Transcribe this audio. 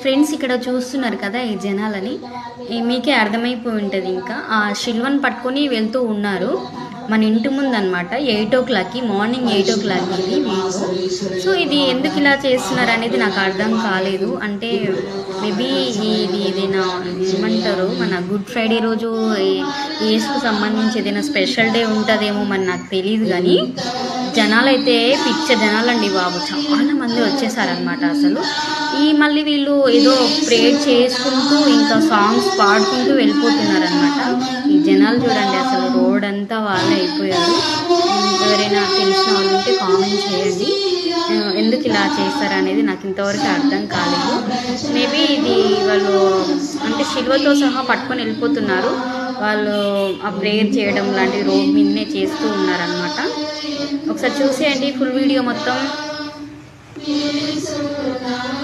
Friends ఇక్కడ చూస్తున్నారు కదా ఈ జనాలని. మీకే అర్థమైపోయి ఉంటుంది ఇంకా. ఆ శిల్వన్ పట్టుకొని వెళ్తూ ఉన్నారు. మన ఇంటి ముందు అనమాట ఎయిట్ ఓ క్లాక్కి మార్నింగ్ ఎయిట్ ఓ క్లాక్కి ఇది సో ఇది ఎందుకు ఇలా చేస్తున్నారు అనేది నాకు అర్థం కాలేదు. అంటే మేబీ ఇది ఏదైనా ఏమంటారు మన గుడ్ ఫ్రైడే రోజు ఏసుకు సంబంధించి ఏదైనా స్పెషల్ డే ఉంటుందేమో మరి నాకు తెలియదు కానీ జనాలు అయితే పిచ్చ జనాలండి బాబు. చాలా మంది వచ్చేసారనమాట అసలు. ఈ మళ్ళీ వీళ్ళు ఏదో ప్రేయర్ చేసుకుంటూ ఇంకా సాంగ్స్ పాడుకుంటూ వెళ్ళిపోతున్నారనమాట ఈ జనాలు చూడండి అసలు రోడ్ అంతా వాళ్ళే అయిపోయారు. ఎవరైనా తెలిసిన వాళ్ళు ఉంటే కామెంట్ చేయండి. ఎందుకు ఇలా చేస్తారనేది నాకు ఇంతవరకు అర్థం కాలేదు. మేబీ ఇది వాళ్ళు అంటే శిల్వతో సహా పట్టుకొని వెళ్ళిపోతున్నారు. వాళ్ళు ఆ ప్రేయర్ చేయడం లాంటివి రోడ్ మీదనే చేస్తూ ఉన్నారనమాట ఒకసారి చూసేయండి ఫుల్ వీడియో మొత్తం